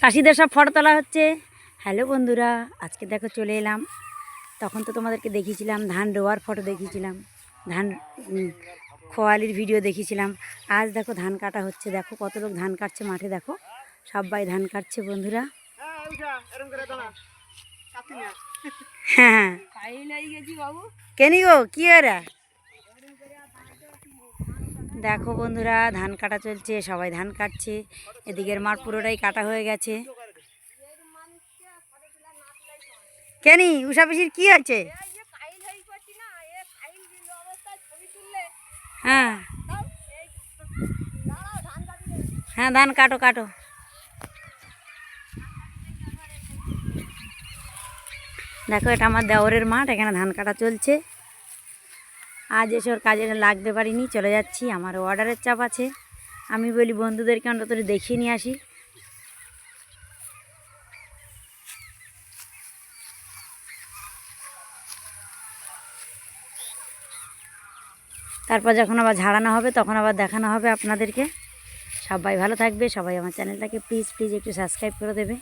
চাষিদের সব ফটো তোলা হচ্ছে। হ্যালো বন্ধুরা আজকে দেখো চলে এলাম। তখন তো তোমাদেরকে দেখিয়েছিলাম ধান রোয়ার ফটো দেখিয়েছিলাম ধান খোয়ালির ভিডিও দেখিয়েছিলাম। আজ দেখো ধান কাটা হচ্ছে দেখো কত লোক ধান কাটছে মাঠে দেখো। সবাই ধান কাটছে বন্ধুরা। হ্যাঁ কেনি গো কি ওরা দেখো বন্ধুরা, ধান কাটা চলছে, সবাই ধান কাটছে। এদিকের মাঠ পুরোটাই কাটা হয়ে গেছে। কেনি, উষা পিসির কি হয়েছে? হ্যাঁ। হ্যাঁ ধান কাটো কাটো। দেখো, এটা আমার দেওরের মাঠ, এখানে ধান কাটা চলছে। আজ এসব কাজে লাগতে পারিনি, চলে যাচ্ছি, আমার অর্ডারের চাপ আছে। আমি বলি, বন্ধুদেরকে অন্তত দেখিয়ে নিয়ে আসি। তারপর যখন আবার ঝাড়ানো হবে, তখন আবার দেখানো হবে আপনাদেরকে। সবাই ভালো থাকবে, সবাই আমার চ্যানেলটাকে প্লিজ প্লিজ একটু সাবস্ক্রাইব করে দেবে।